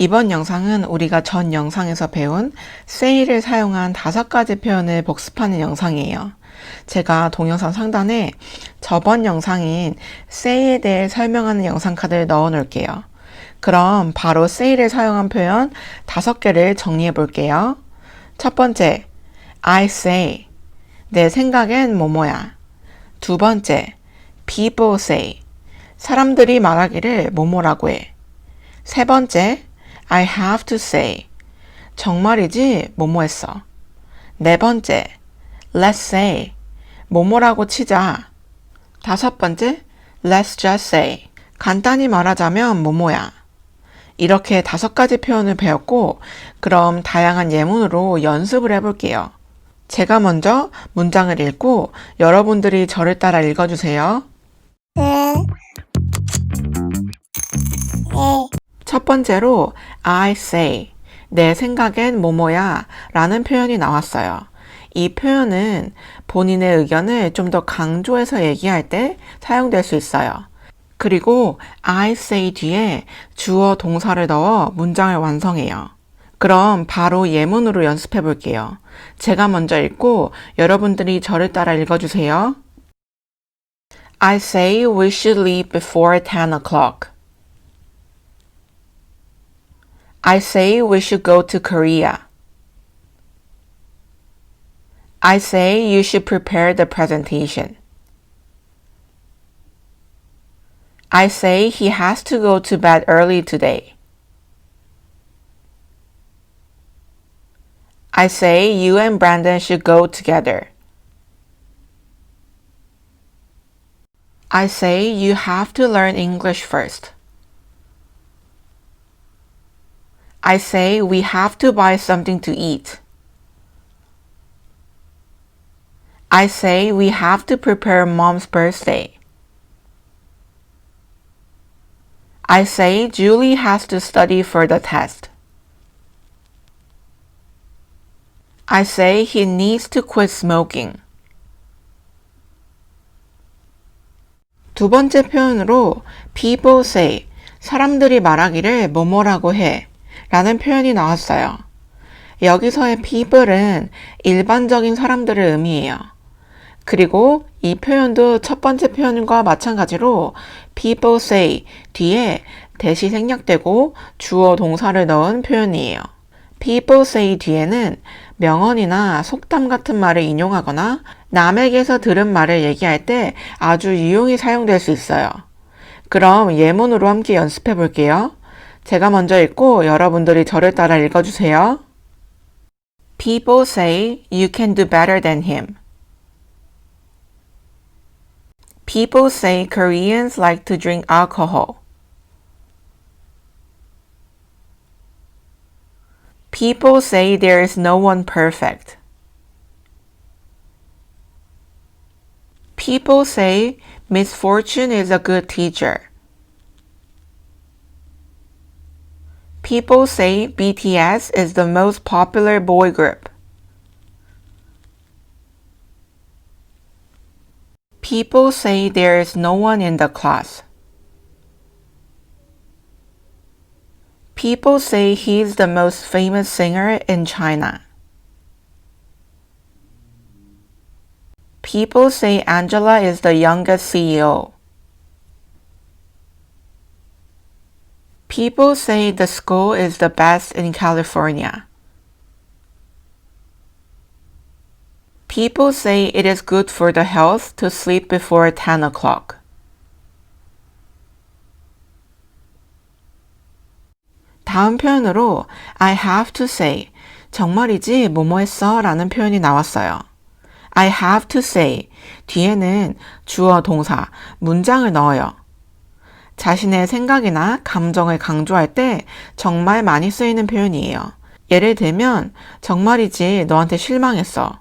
이번 영상은 우리가 전 영상에서 배운 say를 사용한 다섯 가지 표현을 복습하는 영상이에요. 제가 동영상 상단에 저번 영상인 say에 대해 설명하는 영상 카드를 넣어 놓을게요. 그럼 바로 say를 사용한 표현 다섯 개를 정리해 볼게요. 첫 번째, I say. 내 생각엔 뭐뭐야. 두 번째, people say. 사람들이 말하기를 뭐뭐라고 해. 세 번째, I have to say. 정말이지 뭐뭐 했어. 네 번째, let's say. 뭐뭐라고 치자. 다섯 번째, let's just say. 간단히 말하자면 뭐뭐야. 이렇게 다섯 가지 표현을 배웠고, 그럼 다양한 예문으로 연습을 해볼게요. 제가 먼저 문장을 읽고 여러분들이 저를 따라 읽어주세요. 첫 번째로 I say 내 생각엔 뭐뭐야 라는 표현이 나왔어요. 이 표현은 본인의 의견을 좀 더 강조해서 얘기할 때 사용될 수 있어요. 그리고 I say 뒤에 주어 동사를 넣어 문장을 완성해요. 그럼 바로 예문으로 연습해 볼게요. 제가 먼저 읽고 여러분들이 저를 따라 읽어주세요. I say we should leave before 10 o'clock. I say we should go to Korea. I say you should prepare the presentation. I say he has to go to bed early today. I say you and Brandon should go together. I say you have to learn English first. I say we have to buy something to eat. I say we have to prepare mom's birthday. I say Julie has to study for the test. I say he needs to quit smoking. 두 번째 표현으로 people say 사람들이 말하기를 뭐뭐라고 해 라는 표현이 나왔어요. 여기서의 people은 일반적인 사람들을 의미해요. 그리고 이 표현도 첫 번째 표현과 마찬가지로 people say 뒤에 대시 생략되고 주어 동사를 넣은 표현이에요. people say 뒤에는 명언이나 속담 같은 말을 인용하거나 남에게서 들은 말을 얘기할 때 아주 유용히 사용될 수 있어요. 그럼 예문으로 함께 연습해 볼게요. 제가 먼저 읽고 여러분들이 저를 따라 읽어주세요. People say you can do better than him. People say Koreans like to drink alcohol. People say there is no one perfect. People say misfortune is a good teacher. People say BTS is the most popular boy group. People say there is no one in the class. People say he's the most famous singer in China. People say Angela is the youngest CEO. People say the school is the best in California. People say it is good for the health to sleep before 10 o'clock. 다음 표현으로 I have to say 정말이지 뭐뭐 했어 라는 표현이 나왔어요. I have to say 뒤에는 주어 동사 문장을 넣어요. 자신의 생각이나 감정을 강조할 때 정말 많이 쓰이는 표현이에요. 예를 들면 정말이지 너한테 실망했어.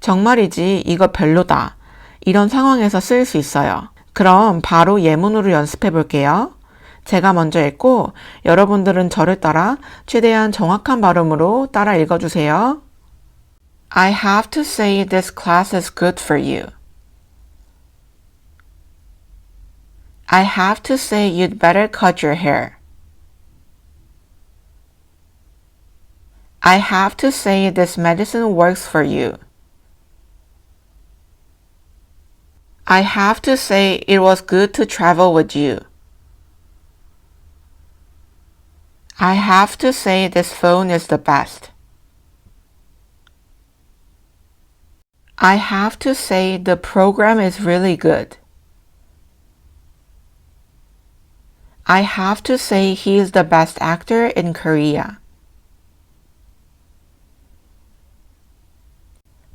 정말이지 이거 별로다. 이런 상황에서 쓰일 수 있어요. 그럼 바로 예문으로 연습해 볼게요. 제가 먼저 읽고 여러분들은 저를 따라 최대한 정확한 발음으로 따라 읽어주세요. I have to say this class is good for you. I have to say you'd better cut your hair. I have to say this medicine works for you. I have to say it was good to travel with you. I have to say this phone is the best. I have to say the program is really good. I have to say he is the best actor in Korea.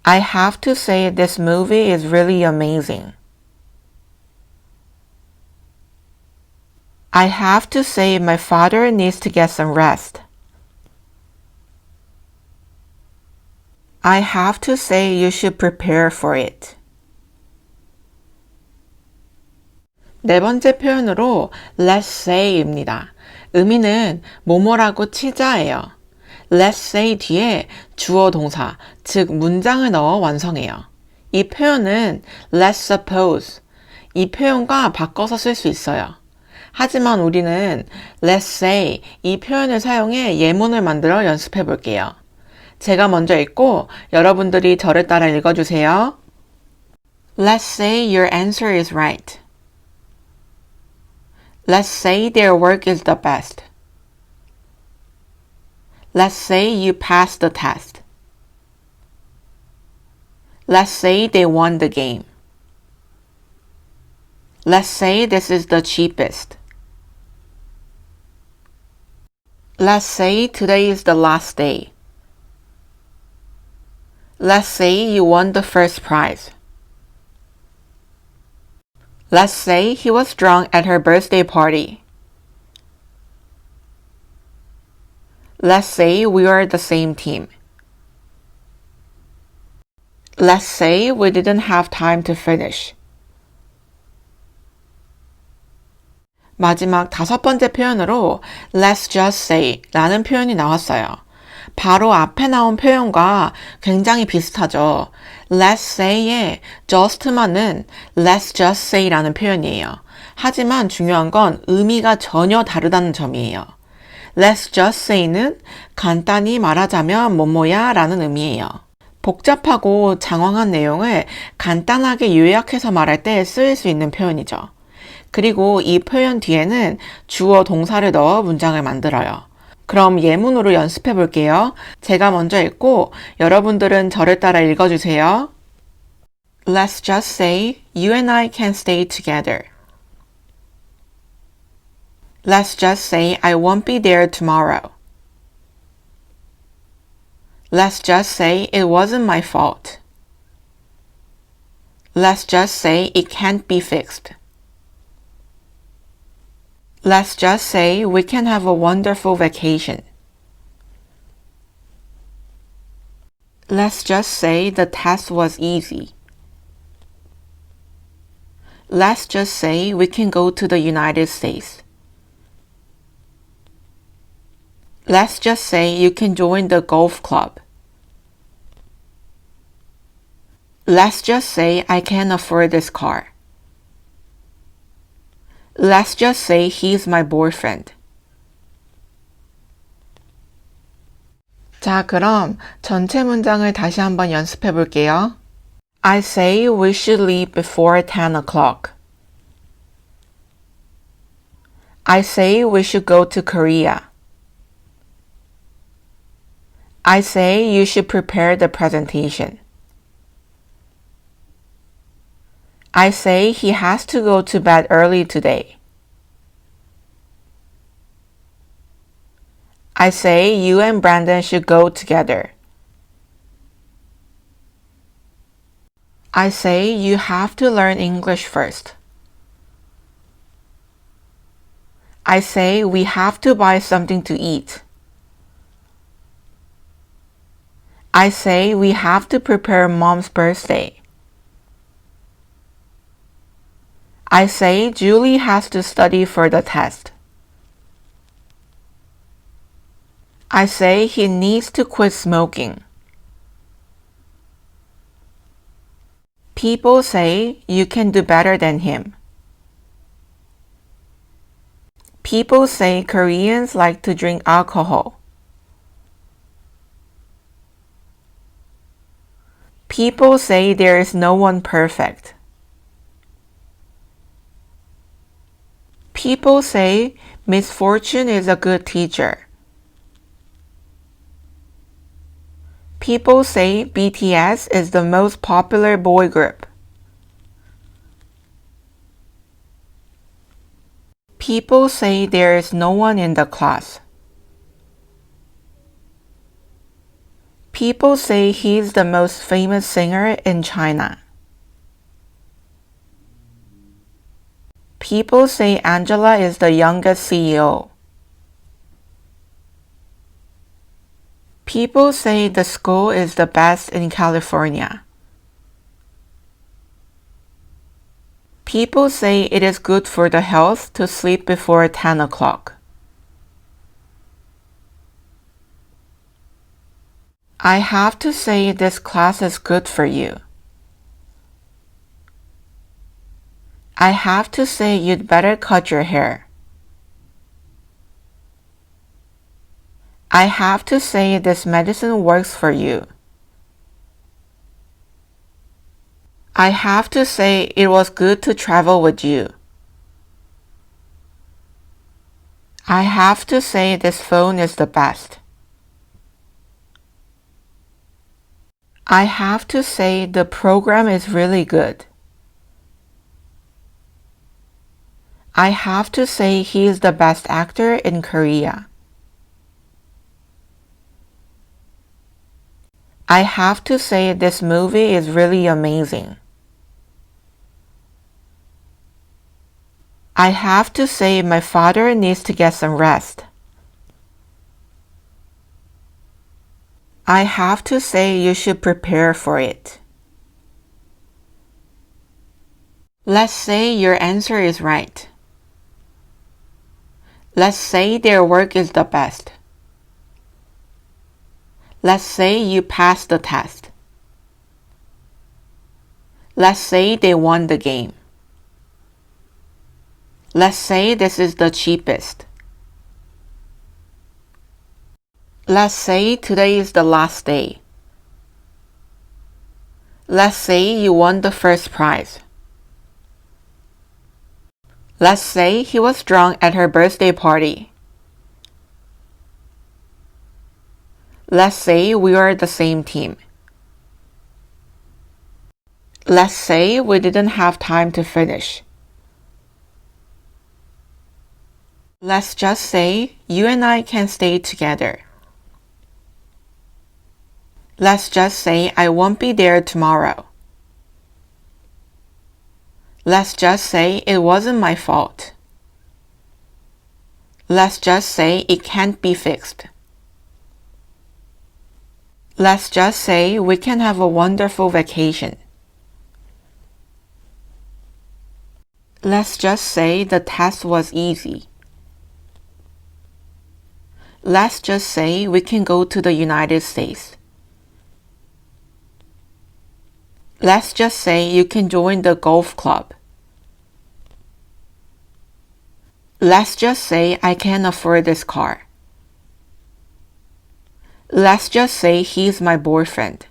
I have to say this movie is really amazing. I have to say my father needs to get some rest. I have to say you should prepare for it. 네 번째 표현으로 let's say입니다. 의미는 뭐뭐라고 치자예요. let's say 뒤에 주어 동사, 즉 문장을 넣어 완성해요. 이 표현은 let's suppose 이 표현과 바꿔서 쓸 수 있어요. 하지만 우리는 let's say 이 표현을 사용해 예문을 만들어 연습해 볼게요. 제가 먼저 읽고 여러분들이 저를 따라 읽어주세요. Let's say your answer is right. Let's say their work is the best. Let's say you passed the test. Let's say they won the game. Let's say this is the cheapest. Let's say today is the last day. Let's say you won the first prize. Let's say he was drunk at her birthday party. Let's say we are the same team. Let's say we didn't have time to finish. 마지막 다섯 번째 표현으로 let's just say 라는 표현이 나왔어요. 바로 앞에 나온 표현과 굉장히 비슷하죠. Let's say의 just만은 let's just say라는 표현이에요. 하지만 중요한 건 의미가 전혀 다르다는 점이에요. let's just say는 간단히 말하자면 뭐뭐야 라는 의미예요. 복잡하고 장황한 내용을 간단하게 요약해서 말할 때 쓰일 수 있는 표현이죠. 그리고 이 표현 뒤에는 주어 동사를 넣어 문장을 만들어요. 그럼 예문으로 연습해 볼게요. 제가 먼저 읽고 여러분들은 저를 따라 읽어주세요. Let's just say you and I can stay together. Let's just say I won't be there tomorrow. Let's just say it wasn't my fault. Let's just say it can't be fixed. Let's just say we can have a wonderful vacation. Let's just say the test was easy. Let's just say we can go to the United States. Let's just say you can join the golf club. Let's just say I can afford this car. Let's just say he's my boyfriend. 자, 그럼 전체 문장을 다시 한번 연습해 볼게요. I say we should leave before 10 o'clock. I say we should go to Korea. I say you should prepare the presentation. I say he has to go to bed early today. I say you and Brandon should go together. I say you have to learn English first. I say we have to buy something to eat. I say we have to prepare mom's birthday. I say Julie has to study for the test. I say he needs to quit smoking. People say you can do better than him. People say Koreans like to drink alcohol. People say there is no one perfect. People say misfortune is a good teacher. People say BTS is the most popular boy group. People say there is no one in the class. People say he's the most famous singer in China. People say Angela is the youngest CEO. People say the school is the best in California. People say it is good for the health to sleep before 10 o'clock. I have to say this class is good for you. I have to say you'd better cut your hair. I have to say this medicine works for you. I have to say it was good to travel with you. I have to say this phone is the best. I have to say the program is really good. I have to say he is the best actor in Korea. I have to say this movie is really amazing. I have to say my father needs to get some rest. I have to say you should prepare for it. Let's say your answer is right. Let's say their work is the best. Let's say you passed the test. Let's say they won the game. Let's say this is the cheapest. Let's say today is the last day. Let's say you won the first prize. Let's say he was drunk at her birthday party. Let's say we are the same team. Let's say we didn't have time to finish. Let's just say you and I can stay together. Let's just say I won't be there tomorrow. Let's just say it wasn't my fault. Let's just say it can't be fixed. Let's just say we can have a wonderful vacation. Let's just say the test was easy. Let's just say we can go to the United States. Let's just say you can join the golf club. Let's just say I can't afford this car. Let's just say he's my boyfriend.